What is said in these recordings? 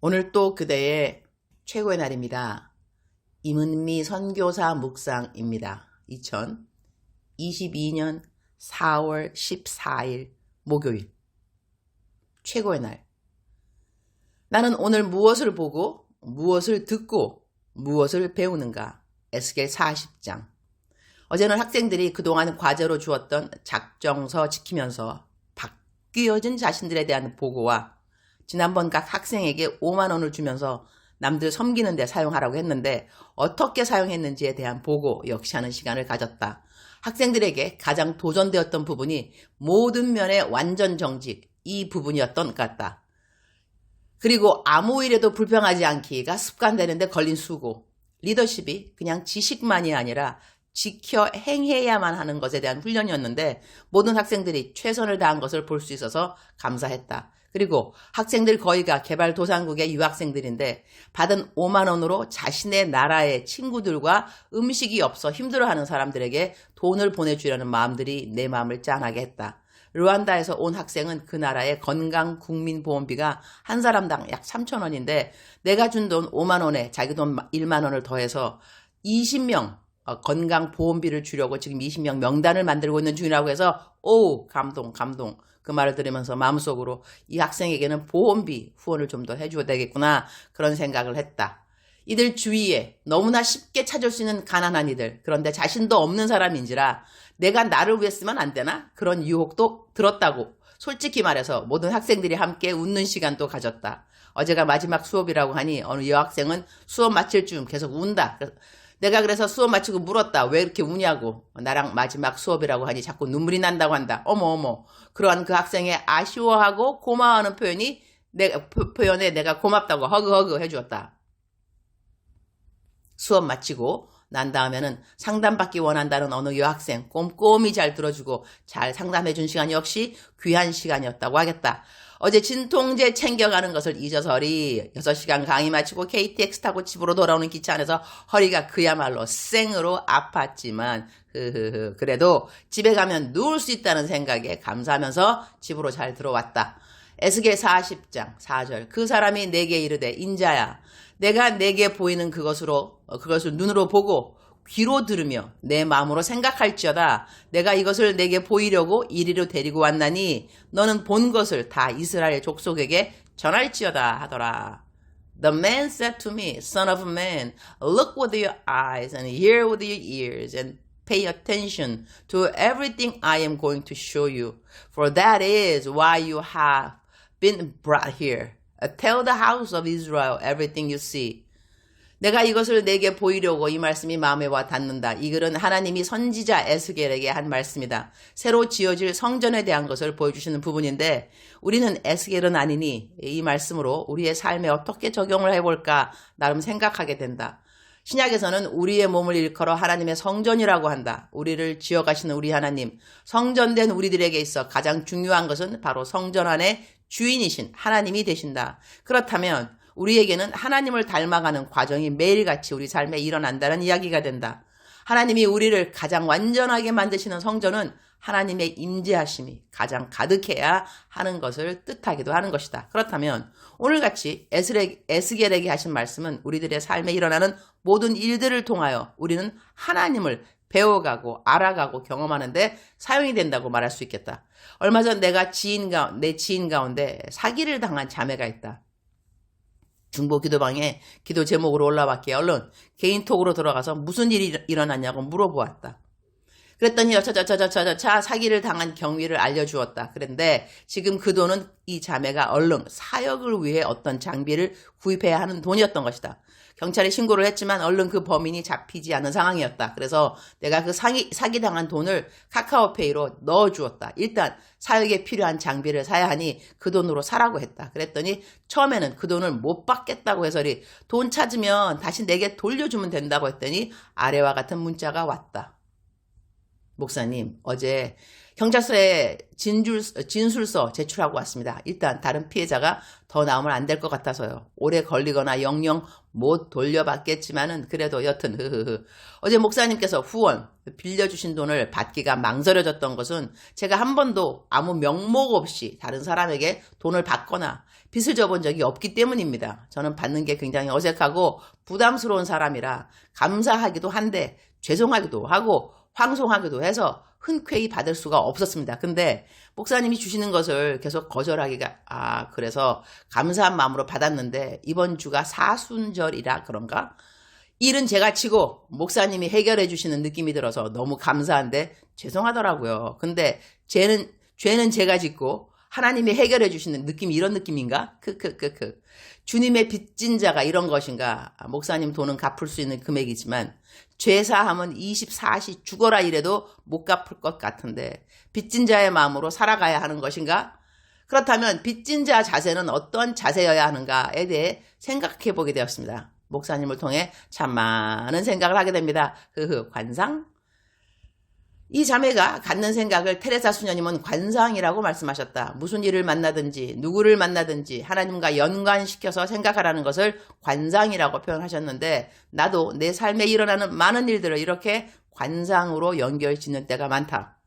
오늘 또 그대의 최고의 날입니다. 임은미 선교사 묵상입니다. 2022년 4월 14일 목요일 최고의 날 나는 오늘 무엇을 보고 무엇을 듣고 무엇을 배우는가 에스겔 40장 어제는 학생들이 그동안 과제로 주었던 작정서 지키면서 바뀌어진 자신들에 대한 보고와 지난번 각 학생에게 5만 원을 주면서 남들 섬기는 데 사용하라고 했는데 어떻게 사용했는지에 대한 보고 역시 하는 시간을 가졌다. 학생들에게 가장 도전되었던 부분이 모든 면의 완전 정직 이 부분이었던 것 같다. 그리고 아무 일에도 불평하지 않기가 습관되는데 걸린 수고. 리더십이 그냥 지식만이 아니라 지켜 행해야만 하는 것에 대한 훈련이었는데 모든 학생들이 최선을 다한 것을 볼 수 있어서 감사했다. 그리고 학생들 거의가 개발도상국의 유학생들인데 받은 5만 원으로 자신의 나라의 친구들과 음식이 없어 힘들어하는 사람들에게 돈을 보내주려는 마음들이 내 마음을 짠하게 했다. 르완다에서 온 학생은 그 나라의 건강 국민 보험비가 한 사람당 약 3천 원인데 내가 준 돈 5만 원에 자기 돈 1만 원을 더해서 20명 어, 건강 보험비를 주려고 지금 20명 명단을 만들고 있는 중이라고 해서 오 감동 감동 그 말을 들으면서 마음속으로 이 학생에게는 보험비 후원을 좀 더 해줘야 되겠구나 그런 생각을 했다. 이들 주위에 너무나 쉽게 찾을 수 있는 가난한 이들 그런데 자신도 없는 사람인지라 내가 나를 위해 쓰면 안 되나 그런 유혹도 들었다고 솔직히 말해서 모든 학생들이 함께 웃는 시간도 가졌다. 어제가 마지막 수업이라고 하니 어느 여학생은 수업 마칠 쯤 계속 운다. 내가 그래서 수업 마치고 물었다. 왜 이렇게 우냐고. 나랑 마지막 수업이라고 하니 자꾸 눈물이 난다고 한다. 어머 어머. 그러한 그 학생의 아쉬워하고 고마워하는 표현이 내 표현에 내가 고맙다고 허그허그 해주었다. 수업 마치고 난 다음에는 상담받기 원한다는 어느 여학생 꼼꼼히 잘 들어주고 잘 상담해 준 시간 역시 귀한 시간이었다고 하겠다. 어제 진통제 챙겨가는 것을 잊어서리 6시간 강의 마치고 KTX 타고 집으로 돌아오는 기차 안에서 허리가 그야말로 생으로 아팠지만 흐흐흐 그래도 집에 가면 누울 수 있다는 생각에 감사하면서 집으로 잘 들어왔다. 에스겔 40장 4절 그 사람이 내게 이르되 인자야 내가 내게 보이는 그것으로 어, 그것을 눈으로 보고 귀로 들으며 내 마음으로 생각할지어다 내가 이것을 내게 보이려고 이리로 데리고 왔나니 너는 본 것을 다 이스라엘 족속에게 전할지어다 하더라. The man said to me, Son of man, look with your eyes and hear with your ears and pay attention to everything I am going to show you, for that is why you have been brought here. Tell the house of Israel everything you see. 내가 이것을 내게 보이려고 이 말씀이 마음에 와 닿는다. 이 글은 하나님이 선지자 에스겔에게 한 말씀이다. 새로 지어질 성전에 대한 것을 보여주시는 부분인데 우리는 에스겔은 아니니 이 말씀으로 우리의 삶에 어떻게 적용을 해볼까 나름 생각하게 된다. 신약에서는 우리의 몸을 일컬어 하나님의 성전이라고 한다. 우리를 지어가시는 우리 하나님, 성전된 우리들에게 있어 가장 중요한 것은 바로 성전 안에 주인이신 하나님이 되신다. 그렇다면 우리에게는 하나님을 닮아가는 과정이 매일같이 우리 삶에 일어난다는 이야기가 된다. 하나님이 우리를 가장 완전하게 만드시는 성전은 하나님의 임재하심이 가장 가득해야 하는 것을 뜻하기도 하는 것이다. 그렇다면 오늘같이 에스겔에게 하신 말씀은 우리들의 삶에 일어나는 모든 일들을 통하여 우리는 하나님을 배워가고 알아가고 경험하는데 사용이 된다고 말할 수 있겠다. 얼마 전 내가 지인 가, 내 지인 가운데 사기를 당한 자매가 있다. 중보 기도방에 기도 제목으로 올라왔기에 얼른 개인톡으로 들어가서 무슨 일이 일어났냐고 물어보았다. 그랬더니 저저저저저저 사기를 당한 경위를 알려주었다. 그런데 지금 그 돈은 이 자매가 얼른 사역을 위해 어떤 장비를 구입해야 하는 돈이었던 것이다. 경찰에 신고를 했지만 얼른 그 범인이 잡히지 않은 상황이었다. 그래서 내가 그 사기, 사기당한 돈을 카카오페이로 넣어주었다. 일단 사역에 필요한 장비를 사야 하니 그 돈으로 사라고 했다. 그랬더니 처음에는 그 돈을 못 받겠다고 해서리 돈 찾으면 다시 내게 돌려주면 된다고 했더니 아래와 같은 문자가 왔다. 목사님, 어제 경찰서에 진줄, 진술서 제출하고 왔습니다. 일단 다른 피해자가 더 나오면 안 될 것 같아서요. 오래 걸리거나 영영 못 돌려받겠지만은 그래도 여튼 흐흐흐. 어제 목사님께서 후원 빌려주신 돈을 받기가 망설여졌던 것은 제가 한 번도 아무 명목 없이 다른 사람에게 돈을 받거나 빚을 져본 적이 없기 때문입니다. 저는 받는 게 굉장히 어색하고 부담스러운 사람이라 감사하기도 한데 죄송하기도 하고 황송하기도 해서 흔쾌히 받을 수가 없었습니다. 근데 목사님이 주시는 것을 계속 거절하기가 아 그래서 감사한 마음으로 받았는데 이번 주가 사순절이라 그런가? 일은 제가 치고 목사님이 해결해 주시는 느낌이 들어서 너무 감사한데 죄송하더라고요. 근데 죄는 죄는 제가 짓고 하나님이 해결해 주시는 느낌이 이런 느낌인가? 크크크크. 주님의 빚진 자가 이런 것인가? 아, 목사님 돈은 갚을 수 있는 금액이지만 죄사함은 24시 죽어라 이래도 못 갚을 것 같은데 빚진 자의 마음으로 살아가야 하는 것인가? 그렇다면 빚진 자 자세는 어떤 자세여야 하는가에 대해 생각해 보게 되었습니다. 목사님을 통해 참 많은 생각을 하게 됩니다. 흐흐, 관상? 이 자매가 갖는 생각을 테레사 수녀님은 관상이라고 말씀하셨다. 무슨 일을 만나든지 누구를 만나든지 하나님과 연관시켜서 생각하라는 것을 관상이라고 표현하셨는데 나도 내 삶에 일어나는 많은 일들을 이렇게 관상으로 연결 짓는 때가 많다.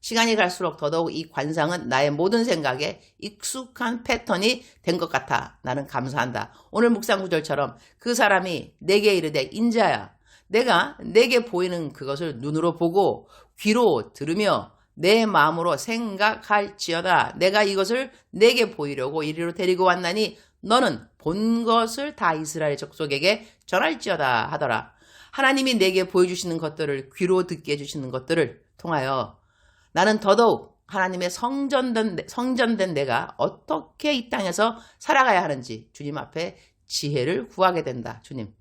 시간이 갈수록 더더욱 이 관상은 나의 모든 생각에 익숙한 패턴이 된 것 같아. 나는 감사한다. 오늘 묵상 구절처럼 그 사람이 내게 이르되 인자야. 내가 내게 보이는 그것을 눈으로 보고 귀로 들으며 내 마음으로 생각할지어다. 내가 이것을 내게 보이려고 이리로 데리고 왔나니 너는 본 것을 다 이스라엘 족속에게 전할지어다 하더라. 하나님이 내게 보여주시는 것들을 귀로 듣게 해주시는 것들을 통하여 나는 더더욱 하나님의 성전된, 성전된 내가 어떻게 이 땅에서 살아가야 하는지 주님 앞에 지혜를 구하게 된다. 주님.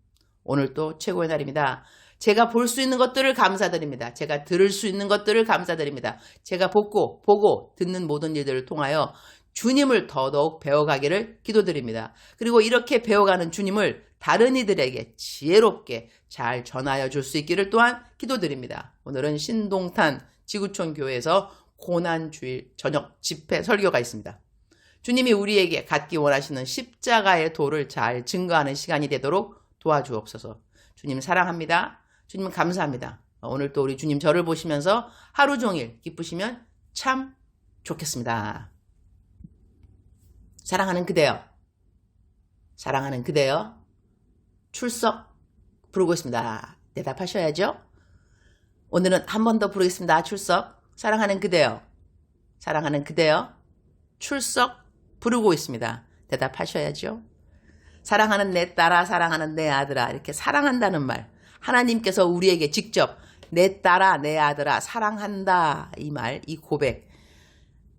오늘 또 최고의 날입니다. 제가 볼 수 있는 것들을 감사드립니다. 제가 들을 수 있는 것들을 감사드립니다. 제가 보고, 보고, 듣는 모든 일들을 통하여 주님을 더더욱 배워가기를 기도드립니다. 그리고 이렇게 배워가는 주님을 다른 이들에게 지혜롭게 잘 전하여 줄 수 있기를 또한 기도드립니다. 오늘은 신동탄 지구촌 교회에서 고난 주일 저녁 집회 설교가 있습니다. 주님이 우리에게 갖기 원하시는 십자가의 도를 잘 증거하는 시간이 되도록 도와주옵소서. 주님 사랑합니다. 주님 감사합니다. 오늘 또 우리 주님 저를 보시면서 하루 종일 기쁘시면 참 좋겠습니다. 사랑하는 그대여. 사랑하는 그대여. 출석 부르고 있습니다. 대답하셔야죠. 오늘은 한 번 더 부르겠습니다. 출석. 사랑하는 그대여. 사랑하는 그대여. 출석 부르고 있습니다. 대답하셔야죠. 사랑하는 내 딸아, 사랑하는 내 아들아. 이렇게 사랑한다는 말. 하나님께서 우리에게 직접 내 딸아, 내 아들아, 사랑한다. 이 말, 이 고백.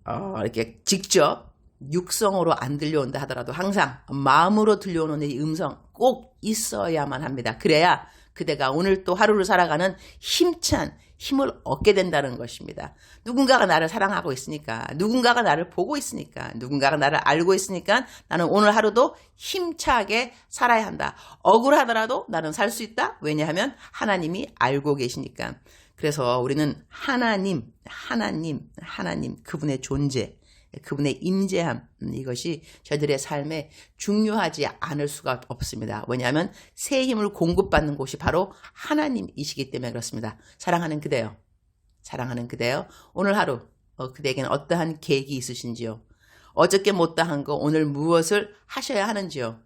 어, 이렇게 직접 육성으로 안 들려온다 하더라도 항상 마음으로 들려오는 이 음성 꼭 있어야만 합니다. 그래야 그대가 오늘 또 하루를 살아가는 힘찬 힘을 얻게 된다는 것입니다. 누군가가 나를 사랑하고 있으니까, 누군가가 나를 보고 있으니까, 누군가가 나를 알고 있으니까 나는 오늘 하루도 힘차게 살아야 한다. 억울하더라도 나는 살 수 있다. 왜냐하면 하나님이 알고 계시니까. 그래서 우리는 하나님, 하나님, 하나님, 그분의 존재, 그분의 임재함 음, 이것이 저들의 삶에 중요하지 않을 수가 없습니다. 왜냐하면 새 힘을 공급받는 곳이 바로 하나님이시기 때문에 그렇습니다. 사랑하는 그대요. 사랑하는 그대요. 오늘 하루 어, 그대에게는 어떠한 계획이 있으신지요? 어저께 못다한 거 오늘 무엇을 하셔야 하는지요?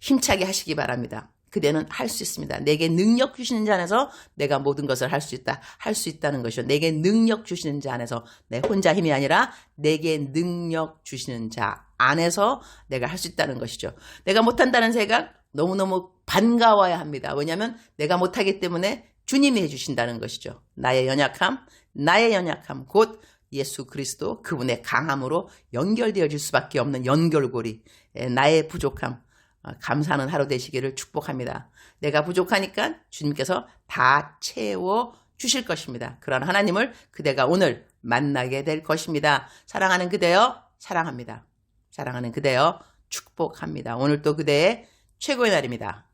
힘차게 하시기 바랍니다. 그대는 할 수 있습니다. 내게 능력 주시는 자 안에서 내가 모든 것을 할 수 있다. 할 수 있다는 것이요. 내게 능력 주시는 자 안에서 내 혼자 힘이 아니라 내게 능력 주시는 자 안에서 내가 할 수 있다는 것이죠. 내가 못한다는 생각 너무너무 반가워야 합니다. 왜냐하면 내가 못하기 때문에 주님이 해주신다는 것이죠. 나의 연약함, 나의 연약함, 곧 예수 그리스도 그분의 강함으로 연결되어질 수밖에 없는 연결고리, 나의 부족함, 어, 감사하는 하루 되시기를 축복합니다. 내가 부족하니까 주님께서 다 채워 주실 것입니다. 그런 하나님을 그대가 오늘 만나게 될 것입니다. 사랑하는 그대여 사랑합니다. 사랑하는 그대여 축복합니다. 오늘 또 그대의 최고의 날입니다.